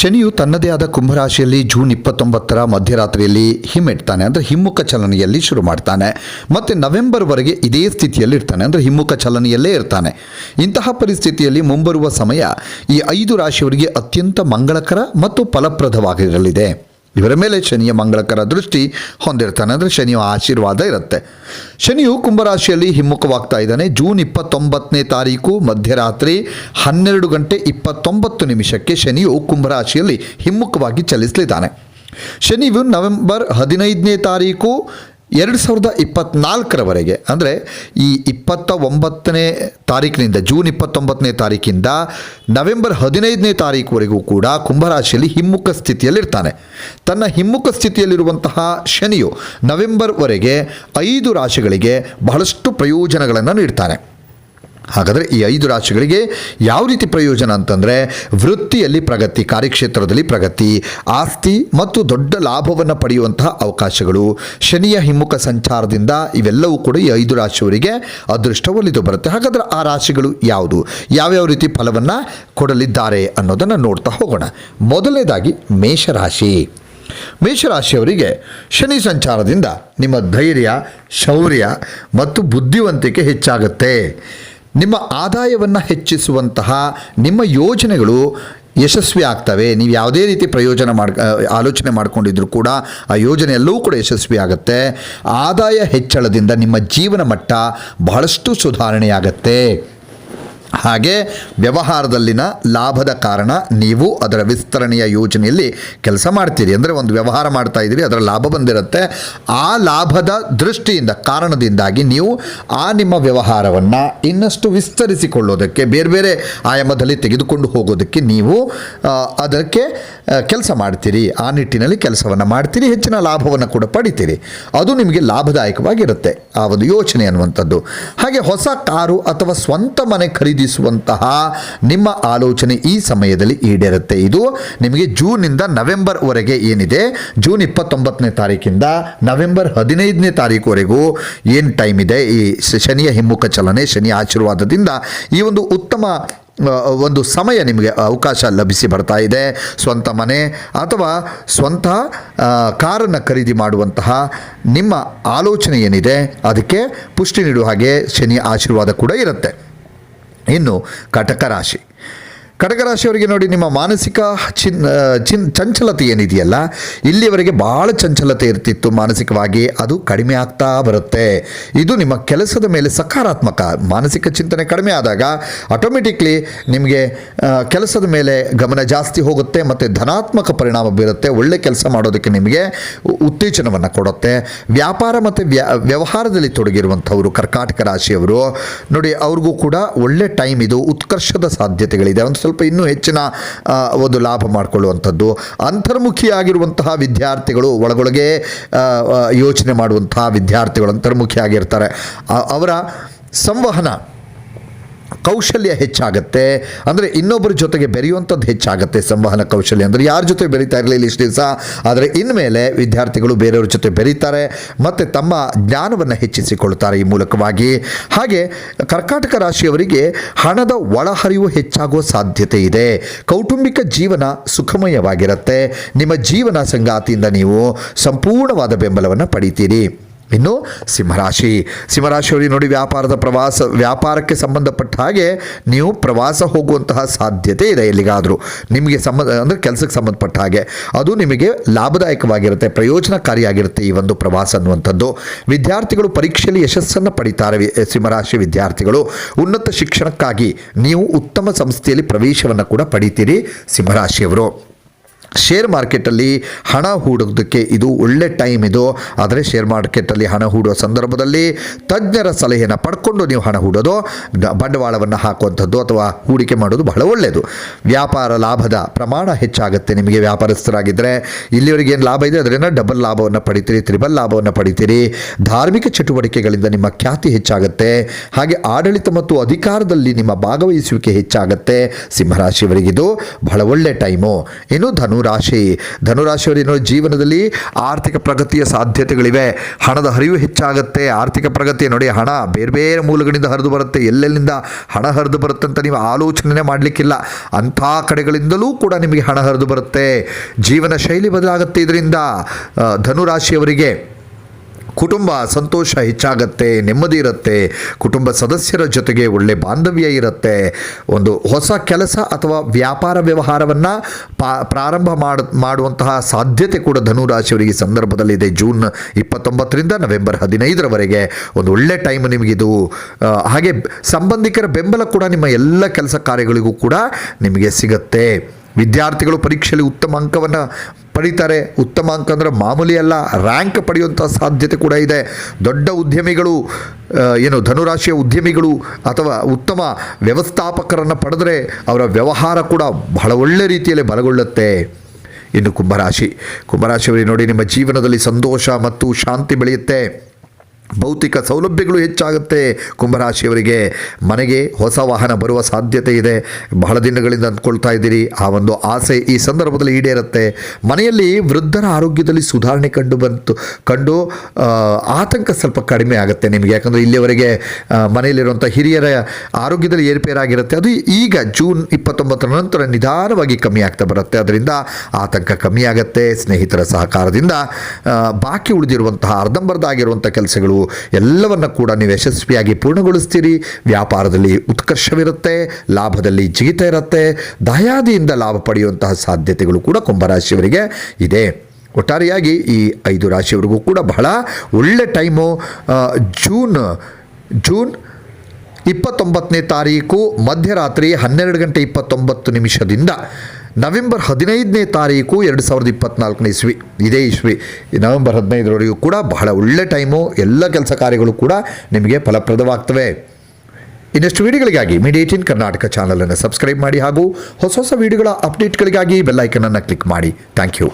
ಶನಿಯು ತನ್ನದೇ ಆದ ಕುಂಭರಾಶಿಯಲ್ಲಿ ಜೂನ್ ಇಪ್ಪತ್ತೊಂಬತ್ತರ ಮಧ್ಯರಾತ್ರಿಯಲ್ಲಿ ಹಿಮ್ಮೆಟ್ತಾನೆ, ಅಂದರೆ ಹಿಮ್ಮುಖ ಚಲನೆಯಲ್ಲಿ ಶುರು ಮಾಡ್ತಾನೆ. ಮತ್ತು ನವೆಂಬರ್ವರೆಗೆ ಇದೇ ಸ್ಥಿತಿಯಲ್ಲಿ ಇರ್ತಾನೆ, ಅಂದರೆ ಹಿಮ್ಮುಖ ಚಲನೆಯಲ್ಲೇ ಇರ್ತಾನೆ. ಇಂತಹ ಪರಿಸ್ಥಿತಿಯಲ್ಲಿ ಮುಂಬರುವ ಸಮಯ ಈ ಐದು ರಾಶಿಯವರಿಗೆ ಅತ್ಯಂತ ಮಂಗಳಕರ ಮತ್ತು ಫಲಪ್ರದವಾಗಿರಲಿದೆ. ಇವರ ಮೇಲೆ ಶನಿಯ ಮಂಗಳಕರ ದೃಷ್ಟಿ ಹೊಂದಿರ್ತಾನೆ ಅಂದರೆ ಶನಿಯ ಆಶೀರ್ವಾದ ಇರುತ್ತೆ. ಶನಿಯು ಕುಂಭರಾಶಿಯಲ್ಲಿ ಹಿಮ್ಮುಖವಾಗ್ತಾ ಇದ್ದಾನೆ. ಜೂನ್ ಇಪ್ಪತ್ತೊಂಬತ್ತನೇ ತಾರೀಕು ಮಧ್ಯರಾತ್ರಿ ಹನ್ನೆರಡು ಗಂಟೆ ಇಪ್ಪತ್ತೊಂಬತ್ತು ನಿಮಿಷಕ್ಕೆ ಶನಿಯು ಕುಂಭರಾಶಿಯಲ್ಲಿ ಹಿಮ್ಮುಖವಾಗಿ ಚಲಿಸಲಿದ್ದಾನೆ. ಶನಿಯು ನವೆಂಬರ್ ಹದಿನೈದನೇ ತಾರೀಕು ಎರಡು ಸಾವಿರದ ಇಪ್ಪತ್ತ್ನಾಲ್ಕರವರೆಗೆ ಅಂದರೆ ಈ ಇಪ್ಪತ್ತ ಒಂಬತ್ತನೇ ತಾರೀಕಿನಿಂದ ಜೂನ್ ಇಪ್ಪತ್ತೊಂಬತ್ತನೇ ತಾರೀಕಿಂದ ನವೆಂಬರ್ ಹದಿನೈದನೇ ತಾರೀಕುವರೆಗೂ ಕೂಡ ಕುಂಭರಾಶಿಯಲ್ಲಿ ಹಿಮ್ಮುಖ ಸ್ಥಿತಿಯಲ್ಲಿರ್ತಾನೆ. ತನ್ನ ಹಿಮ್ಮುಖ ಸ್ಥಿತಿಯಲ್ಲಿರುವಂತಹ ಶನಿಯು ನವೆಂಬರ್ವರೆಗೆ ಐದು ರಾಶಿಗಳಿಗೆ ಬಹಳಷ್ಟು ಪ್ರಯೋಜನಗಳನ್ನು ನೀಡ್ತಾನೆ. ಹಾಗಾದರೆ ಈ ಐದು ರಾಶಿಗಳಿಗೆ ಯಾವ ರೀತಿ ಪ್ರಯೋಜನ ಅಂತಂದರೆ ವೃತ್ತಿಯಲ್ಲಿ ಪ್ರಗತಿ, ಕಾರ್ಯಕ್ಷೇತ್ರದಲ್ಲಿ ಪ್ರಗತಿ, ಆಸ್ತಿ ಮತ್ತು ದೊಡ್ಡ ಲಾಭವನ್ನು ಪಡೆಯುವಂತಹ ಅವಕಾಶಗಳು. ಶನಿಯ ಹಿಮ್ಮುಖ ಸಂಚಾರದಿಂದ ಇವೆಲ್ಲವೂ ಕೂಡ ಈ ಐದು ರಾಶಿಯವರಿಗೆ ಅದೃಷ್ಟ ಒಲಿದು ಬರುತ್ತೆ. ಹಾಗಾದರೆ ಆ ರಾಶಿಗಳು ಯಾವುದು? ಯಾವ್ಯಾವ ರೀತಿ ಫಲವನ್ನು ಕೊಡಲಿದ್ದಾರೆ ಅನ್ನೋದನ್ನು ನೋಡ್ತಾ ಹೋಗೋಣ. ಮೊದಲನೇದಾಗಿ ಮೇಷರಾಶಿ. ಮೇಷರಾಶಿಯವರಿಗೆ ಶನಿ ಸಂಚಾರದಿಂದ ನಿಮ್ಮ ಧೈರ್ಯ, ಶೌರ್ಯ ಮತ್ತು ಬುದ್ಧಿವಂತಿಕೆ ಹೆಚ್ಚಾಗುತ್ತೆ. ನಿಮ್ಮ ಆದಾಯವನ್ನು ಹೆಚ್ಚಿಸುವಂತಹ ನಿಮ್ಮ ಯೋಜನೆಗಳು ಯಶಸ್ವಿ ಆಗ್ತವೆ. ನೀವು ಯಾವುದೇ ರೀತಿ ಪ್ರಯೋಜನ ಮಾಡ್ ಆಲೋಚನೆ ಮಾಡಿಕೊಂಡಿದ್ರು ಕೂಡ ಆ ಯೋಜನೆ ಎಲ್ಲವೂ ಕೂಡ ಯಶಸ್ವಿ ಆಗುತ್ತೆ. ಆದಾಯ ಹೆಚ್ಚಳದಿಂದ ನಿಮ್ಮ ಜೀವನ ಮಟ್ಟ ಬಹಳಷ್ಟು ಸುಧಾರಣೆಯಾಗತ್ತೆ. ಹಾಗೆ ವ್ಯವಹಾರದಲ್ಲಿನ ಲಾಭದ ಕಾರಣ ನೀವು ಅದರ ವಿಸ್ತರಣೆಯ ಯೋಜನೆಯಲ್ಲಿ ಕೆಲಸ ಮಾಡ್ತೀರಿ. ಅಂದರೆ ಒಂದು ವ್ಯವಹಾರ ಮಾಡ್ತಾ ಇದ್ದೀರಿ, ಅದರ ಲಾಭ ಬಂದಿರುತ್ತೆ. ಆ ಲಾಭದ ದೃಷ್ಟಿಯಿಂದ, ಕಾರಣದಿಂದಾಗಿ ನೀವು ಆ ನಿಮ್ಮ ವ್ಯವಹಾರವನ್ನು ಇನ್ನಷ್ಟು ವಿಸ್ತರಿಸಿಕೊಳ್ಳೋದಕ್ಕೆ, ಬೇರೆ ಬೇರೆ ಆಯಾಮದಲ್ಲಿ ತೆಗೆದುಕೊಂಡು ಹೋಗೋದಕ್ಕೆ ನೀವು ಅದಕ್ಕೆ ಕೆಲಸ ಮಾಡ್ತೀರಿ. ಆ ನಿಟ್ಟಿನಲ್ಲಿ ಕೆಲಸವನ್ನು ಮಾಡ್ತೀರಿ, ಹೆಚ್ಚಿನ ಲಾಭವನ್ನು ಕೂಡ ಪಡಿತೀರಿ. ಅದು ನಿಮಗೆ ಲಾಭದಾಯಕವಾಗಿರುತ್ತೆ, ಆ ಒಂದು ಯೋಚನೆ ಅನ್ನುವಂಥದ್ದು. ಹಾಗೆ ಹೊಸ ಕಾರು ಅಥವಾ ಸ್ವಂತ ಮನೆ ಖರೀದಿಸುವಂತಹ ನಿಮ್ಮ ಆಲೋಚನೆ ಈ ಸಮಯದಲ್ಲಿ ಈಡೇರುತ್ತೆ. ಇದು ನಿಮಗೆ ಜೂನಿಂದ ನವೆಂಬರ್ವರೆಗೆ ಏನಿದೆ? ಜೂನ್ ಇಪ್ಪತ್ತೊಂಬತ್ತನೇ ತಾರೀಕಿಂದ ನವೆಂಬರ್ ಹದಿನೈದನೇ ತಾರೀಕುವರೆಗೂ ಏನು ಟೈಮ್ ಇದೆ? ಈ ಶನಿಯ ಹಿಮ್ಮುಖ ಚಲನೆ, ಶನಿ ಆಶೀರ್ವಾದದಿಂದ ಈ ಒಂದು ಉತ್ತಮ ಒಂದು ಸಮಯ ನಿಮಗೆ ಅವಕಾಶ ಲಭಿಸಿ ಬರ್ತಾ ಇದೆ. ಸ್ವಂತ ಮನೆ ಅಥವಾ ಸ್ವಂತ ಕಾರನ್ನು ಖರೀದಿ ಮಾಡುವಂತಹ ನಿಮ್ಮ ಆಲೋಚನೆ ಏನಿದೆ? ಅದಕ್ಕೆ ಪುಷ್ಟಿ ನೀಡುವ ಹಾಗೆ ಶನಿ ಆಶೀರ್ವಾದ ಕೂಡ ಇರುತ್ತೆ. ಇನ್ನು ಕಟಕ ರಾಶಿ. ಕಟಕ ರಾಶಿಯವರಿಗೆ ನೋಡಿ ನಿಮ್ಮ ಮಾನಸಿಕ ಚಿನ್ ಚಿನ್, ಚಂಚಲತೆ ಏನಿದೆಯಲ್ಲ ಇಲ್ಲಿಯವರೆಗೆ ಭಾಳ ಚಂಚಲತೆ ಇರ್ತಿತ್ತು ಮಾನಸಿಕವಾಗಿ, ಅದು ಕಡಿಮೆ ಆಗ್ತಾ ಬರುತ್ತೆ. ಇದು ನಿಮ್ಮ ಕೆಲಸದ ಮೇಲೆ ಸಕಾರಾತ್ಮಕ, ಮಾನಸಿಕ ಚಿಂತನೆ ಕಡಿಮೆ ಆದಾಗ ಆಟೋಮೆಟಿಕ್ಲಿ ನಿಮಗೆ ಕೆಲಸದ ಮೇಲೆ ಗಮನ ಜಾಸ್ತಿ ಹೋಗುತ್ತೆ ಮತ್ತು ಧನಾತ್ಮಕ ಪರಿಣಾಮ ಬೀರುತ್ತೆ. ಒಳ್ಳೆ ಕೆಲಸ ಮಾಡೋದಕ್ಕೆ ನಿಮಗೆ ಉತ್ತೇಜನವನ್ನು ಕೊಡುತ್ತೆ. ವ್ಯಾಪಾರ ಮತ್ತು ವ್ಯ, ವ್ಯವಹಾರದಲ್ಲಿ ತೊಡಗಿರುವಂಥವರು, ಕರ್ಕಾಟಕ ರಾಶಿಯವರು, ನೋಡಿ ಅವ್ರಿಗೂ ಕೂಡ ಒಳ್ಳೆ ಟೈಮ್ ಇದು, ಉತ್ಕರ್ಷದ ಸಾಧ್ಯತೆಗಳಿದೆ. ಒಂದು ಸ್ವಲ್ಪ ಇನ್ನೂ ಹೆಚ್ಚಿನ ಒಂದು ಲಾಭ ಮಾಡಿಕೊಳ್ಳುವಂಥದ್ದು. ಅಂತರ್ಮುಖಿಯಾಗಿರುವಂತಹ ವಿದ್ಯಾರ್ಥಿಗಳು ಒಳಗೊಳಗೆ ಯೋಚನೆ ಮಾಡುವಂತಹ ವಿದ್ಯಾರ್ಥಿಗಳು ಅಂತರ್ಮುಖಿಯಾಗಿರ್ತಾರೆ. ಅವರ ಸಂವಹನ ಕೌಶಲ್ಯ ಹೆಚ್ಚಾಗುತ್ತೆ. ಅಂದರೆ ಇನ್ನೊಬ್ಬರ ಜೊತೆಗೆ ಬೆರೆಯುವಂಥದ್ದು ಹೆಚ್ಚಾಗುತ್ತೆ ಸಂವಹನ ಕೌಶಲ್ಯ. ಅಂದರೆ ಯಾರ ಜೊತೆ ಬೆರೀತಾ ಇರಲಿಲ್ಲ ಇಷ್ಟು ದಿವಸ? ಆದರೆ ಇನ್ಮೇಲೆ ವಿದ್ಯಾರ್ಥಿಗಳು ಬೇರೆಯವ್ರ ಜೊತೆ ಬೆರೀತಾರೆ, ಮತ್ತು ತಮ್ಮ ಜ್ಞಾನವನ್ನು ಹೆಚ್ಚಿಸಿಕೊಳ್ತಾರೆ ಈ ಮೂಲಕವಾಗಿ. ಹಾಗೆ ಕರ್ಕಾಟಕ ರಾಶಿಯವರಿಗೆ ಹಣದ ಒಳಹರಿವು ಹೆಚ್ಚಾಗುವ ಸಾಧ್ಯತೆ ಇದೆ. ಕೌಟುಂಬಿಕ ಜೀವನ ಸುಖಮಯವಾಗಿರುತ್ತೆ. ನಿಮ್ಮ ಜೀವನ ಸಂಗಾತಿಯಿಂದ ನೀವು ಸಂಪೂರ್ಣವಾದ ಬೆಂಬಲವನ್ನು ಪಡಿತೀರಿ. ಇನ್ನು ಸಿಂಹರಾಶಿ. ಸಿಂಹರಾಶಿಯವರಿಗೆ ನೋಡಿ ವ್ಯಾಪಾರದ ಪ್ರವಾಸ, ವ್ಯಾಪಾರಕ್ಕೆ ಸಂಬಂಧಪಟ್ಟ ಹಾಗೆ ನೀವು ಪ್ರವಾಸ ಹೋಗುವಂತಹ ಸಾಧ್ಯತೆ ಇದೆ ಎಲ್ಲಿಗಾದರೂ. ನಿಮಗೆ ಸಂಬಂಧ, ಅಂದರೆ ಕೆಲಸಕ್ಕೆ ಸಂಬಂಧಪಟ್ಟ ಹಾಗೆ. ಅದು ನಿಮಗೆ ಲಾಭದಾಯಕವಾಗಿರುತ್ತೆ, ಪ್ರಯೋಜನಕಾರಿಯಾಗಿರುತ್ತೆ ಈ ಒಂದು ಪ್ರವಾಸ ಅನ್ನುವಂಥದ್ದು. ವಿದ್ಯಾರ್ಥಿಗಳು ಪರೀಕ್ಷೆಯಲ್ಲಿ ಯಶಸ್ಸನ್ನು ಪಡಿತಾರೆ ಸಿಂಹರಾಶಿ ವಿದ್ಯಾರ್ಥಿಗಳು. ಉನ್ನತ ಶಿಕ್ಷಣಕ್ಕಾಗಿ ನೀವು ಉತ್ತಮ ಸಂಸ್ಥೆಯಲ್ಲಿ ಪ್ರವೇಶವನ್ನು ಕೂಡ ಪಡಿತೀರಿ ಸಿಂಹರಾಶಿಯವರು. ಶೇರ್ ಮಾರ್ಕೆಟಲ್ಲಿ ಹಣ ಹೂಡೋದಕ್ಕೆ ಇದು ಒಳ್ಳೆ ಟೈಮ್ ಇದು. ಆದರೆ ಶೇರ್ ಮಾರ್ಕೆಟಲ್ಲಿ ಹಣ ಹೂಡುವ ಸಂದರ್ಭದಲ್ಲಿ ತಜ್ಞರ ಸಲಹೆಯನ್ನು ಪಡ್ಕೊಂಡು ನೀವು ಹಣ ಹೂಡೋದು ಬಂಡವಾಳವನ್ನು ಹಾಕುವಂಥದ್ದು ಅಥವಾ ಹೂಡಿಕೆ ಮಾಡೋದು ಬಹಳ ಒಳ್ಳೆಯದು ವ್ಯಾಪಾರ ಲಾಭದ ಪ್ರಮಾಣ ಹೆಚ್ಚಾಗುತ್ತೆ ನಿಮಗೆ ವ್ಯಾಪಾರಸ್ಥರಾಗಿದ್ದರೆ ಇಲ್ಲಿವರೆಗೆ ಏನು ಲಾಭ ಇದೆ? ಅದರಿಂದ ಡಬಲ್ ಲಾಭವನ್ನು ಪಡಿತೀರಿ ತ್ರಿಬಲ್ ಲಾಭವನ್ನು ಪಡಿತೀರಿ. ಧಾರ್ಮಿಕ ಚಟುವಟಿಕೆಗಳಿಂದ ನಿಮ್ಮ ಖ್ಯಾತಿ ಹೆಚ್ಚಾಗುತ್ತೆ. ಹಾಗೆ ಆಡಳಿತ ಮತ್ತು ಅಧಿಕಾರದಲ್ಲಿ ನಿಮ್ಮ ಭಾಗವಹಿಸುವಿಕೆ ಹೆಚ್ಚಾಗುತ್ತೆ. ಸಿಂಹರಾಶಿಯವರಿಗಿದು ಬಹಳ ಒಳ್ಳೆ ಟೈಮು ಇನ್ನು ಧನು ಧನುರಾಶಿ. ಧನುರಾಶಿಯವರ ಜೀವನದಲ್ಲಿ ಆರ್ಥಿಕ ಪ್ರಗತಿಯ ಸಾಧ್ಯತೆಗಳಿವೆ. ಹಣದ ಹರಿವು ಹೆಚ್ಚಾಗುತ್ತೆ, ಆರ್ಥಿಕ ಪ್ರಗತಿ ನೋಡಿ ಹಣ ಬೇರೆ ಬೇರೆ ಮೂಲಗಳಿಂದ ಹರಿದು ಬರುತ್ತೆ. ಎಲ್ಲೆಲ್ಲಿಂದ ಹಣ ಹರಿದು ಬರುತ್ತೆ ಅಂತ ನೀವು ಆಲೋಚನೆ ಮಾಡಲಿಕ್ಕಿಲ್ಲ. ಅಂಥ ಕಡೆಗಳಿಂದಲೂ ಕೂಡ ನಿಮಗೆ ಹಣ ಹರಿದು ಬರುತ್ತೆ. ಜೀವನ ಶೈಲಿ ಬದಲಾಗುತ್ತೆ ಇದರಿಂದ ಧನುರಾಶಿಯವರಿಗೆ. ಕುಟುಂಬ ಸಂತೋಷ ಹೆಚ್ಚಾಗತ್ತೆ, ನೆಮ್ಮದಿ ಇರುತ್ತೆ, ಕುಟುಂಬ ಸದಸ್ಯರ ಜೊತೆಗೆ ಒಳ್ಳೆ ಬಾಂಧವ್ಯ ಇರುತ್ತೆ. ಒಂದು ಹೊಸ ಕೆಲಸ ಅಥವಾ ವ್ಯಾಪಾರ ವ್ಯವಹಾರವನ್ನು ಪ್ರಾರಂಭ ಮಾಡ, ಮಾಡುವಂತಹ ಸಾಧ್ಯತೆ ಕೂಡ ಧನುರಾಶಿಯವರಿಗೆ ಸಂದರ್ಭದಲ್ಲಿದೆ. ಜೂನ್ ಇಪ್ಪತ್ತೊಂಬತ್ತರಿಂದ ನವೆಂಬರ್ ಹದಿನೈದರವರೆಗೆ ಒಂದು ಒಳ್ಳೆ ಟೈಮ್ ನಿಮಗಿದು. ಹಾಗೆ ಸಂಬಂಧಿಕರ ಬೆಂಬಲ ಕೂಡ ನಿಮ್ಮ ಎಲ್ಲ ಕೆಲಸ ಕಾರ್ಯಗಳಿಗೂ ಕೂಡ ನಿಮಗೆ ಸಿಗುತ್ತೆ. ವಿದ್ಯಾರ್ಥಿಗಳು ಪರೀಕ್ಷೆಯಲ್ಲಿ ಉತ್ತಮ ಅಂಕವನ್ನು ಪಡಿತಾರೆ. ಉತ್ತಮ ಅಂಕ ಅಂದರೆ ಮಾಮೂಲಿ ಅಲ್ಲ ರ್ಯಾಂಕ್ ಪಡೆಯುವಂಥ ಸಾಧ್ಯತೆ ಕೂಡ ಇದೆ. ದೊಡ್ಡ ಉದ್ಯಮಿಗಳು ಏನು ಧನುರಾಶಿಯ ಉದ್ಯಮಿಗಳು ಅಥವಾ ಉತ್ತಮ ವ್ಯವಸ್ಥಾಪಕರನ್ನು ಪಡೆದರೆ ಅವರ ವ್ಯವಹಾರ ಕೂಡ ಬಹಳ ಒಳ್ಳೆ ರೀತಿಯಲ್ಲಿ ಬಲಗೊಳ್ಳುತ್ತೆ. ಇನ್ನು ಕುಂಭರಾಶಿ. ಕುಂಭರಾಶಿಯವರಿಗೆ ನೋಡಿ ನಿಮ್ಮ ಜೀವನದಲ್ಲಿ ಸಂತೋಷ ಮತ್ತು ಶಾಂತಿ ಬೆಳೆಯುತ್ತೆ. ಭೌತಿಕ ಸೌಲಭ್ಯಗಳು ಹೆಚ್ಚಾಗುತ್ತೆ. ಕುಂಭರಾಶಿಯವರಿಗೆ ಮನೆಗೆ ಹೊಸ ವಾಹನ ಬರುವ ಸಾಧ್ಯತೆ ಇದೆ. ಬಹಳ ದಿನಗಳಿಂದ ಅಂದ್ಕೊಳ್ತಾ ಇದ್ದೀರಿ. ಆ ಒಂದು ಆಸೆ ಈ ಸಂದರ್ಭದಲ್ಲಿ ಈಡೇರುತ್ತೆ. ಮನೆಯಲ್ಲಿ ವೃದ್ಧರ ಆರೋಗ್ಯದಲ್ಲಿ ಸುಧಾರಣೆ ಕಂಡು ಬಂತು, ಕಂಡು ಆತಂಕ ಸ್ವಲ್ಪ ಕಡಿಮೆ ಆಗುತ್ತೆ ನಿಮಗೆ. ಯಾಕಂದರೆ ಇಲ್ಲಿಯವರೆಗೆ ಮನೆಯಲ್ಲಿರುವಂಥ ಹಿರಿಯರ ಆರೋಗ್ಯದಲ್ಲಿ ಏರುಪೇರಾಗಿರುತ್ತೆ. ಅದು ಈಗ ಜೂನ್ ಇಪ್ಪತ್ತೊಂಬತ್ತರ ನಂತರ ನಿಧಾನವಾಗಿ ಕಮ್ಮಿ ಆಗ್ತಾ ಬರುತ್ತೆ. ಅದರಿಂದ ಆತಂಕ ಕಮ್ಮಿ ಆಗುತ್ತೆ. ಸ್ನೇಹಿತರ ಸಹಕಾರದಿಂದ ಬಾಕಿ ಉಳಿದಿರುವಂತಹ ಅರ್ಧಂಬರ್ಧ ಆಗಿರುವಂಥ ಕೆಲಸಗಳು ಎಲ್ಲವನ್ನ ಕೂಡ ನೀವು ಯಶಸ್ವಿಯಾಗಿ ಪೂರ್ಣಗೊಳಿಸ್ತೀರಿ. ವ್ಯಾಪಾರದಲ್ಲಿ ಉತ್ಕರ್ಷವಿರುತ್ತೆ, ಲಾಭದಲ್ಲಿ ಜಿಗಿತ ಇರುತ್ತೆ ದಯಾದಿಯಿಂದ ಲಾಭ ಪಡೆಯುವಂತಹ ಸಾಧ್ಯತೆಗಳು ಕೂಡ ಕುಂಭರಾಶಿಯವರಿಗೆ ಇದೆ. ಒಟ್ಟಾರೆಯಾಗಿ ಈ ಐದು ರಾಶಿಯವರಿಗೂ ಕೂಡ ಬಹಳ ಒಳ್ಳೆ ಟೈಮು ಜೂನ್ ಜೂನ್ ಇಪ್ಪತ್ತೊಂಬತ್ತನೇ ತಾರೀಕು ಮಧ್ಯರಾತ್ರಿ ಹನ್ನೆರಡು ಗಂಟೆ ಇಪ್ಪತ್ತೊಂಬತ್ತು ನಿಮಿಷದಿಂದ ನವೆಂಬರ್ ಹದಿನೈದನೇ ತಾರೀಕು ಎರಡು ಸಾವಿರದ ಇಪ್ಪತ್ನಾಲ್ಕನೇ ಇಸ್ವಿ. ಇದೇ ಇಸ್ವಿ. ನವೆಂಬರ್ ಹದಿನೈದರವರೆಗೂ ಕೂಡ ಬಹಳ ಒಳ್ಳೆ ಟೈಮು. ಎಲ್ಲ ಕೆಲಸ ಕಾರ್ಯಗಳು ಕೂಡ ನಿಮಗೆ ಫಲಪ್ರದವಾಗ್ತವೆ. ಇನ್ನಷ್ಟು ವಿಡಿಯೋಗಳಿಗಾಗಿ ಮೀಡಿಯೇಟಿನ್ ಕರ್ನಾಟಕ ಚಾನಲನ್ನು ಸಬ್ಸ್ಕ್ರೈಬ್ ಮಾಡಿ ಹಾಗೂ ಹೊಸ ಹೊಸ ವೀಡಿಯೋಗಳ ಅಪ್ಡೇಟ್ಗಳಿಗಾಗಿ ಬೆಲ್ಲೈಕನನ್ನು ಕ್ಲಿಕ್ ಮಾಡಿ. Thank you.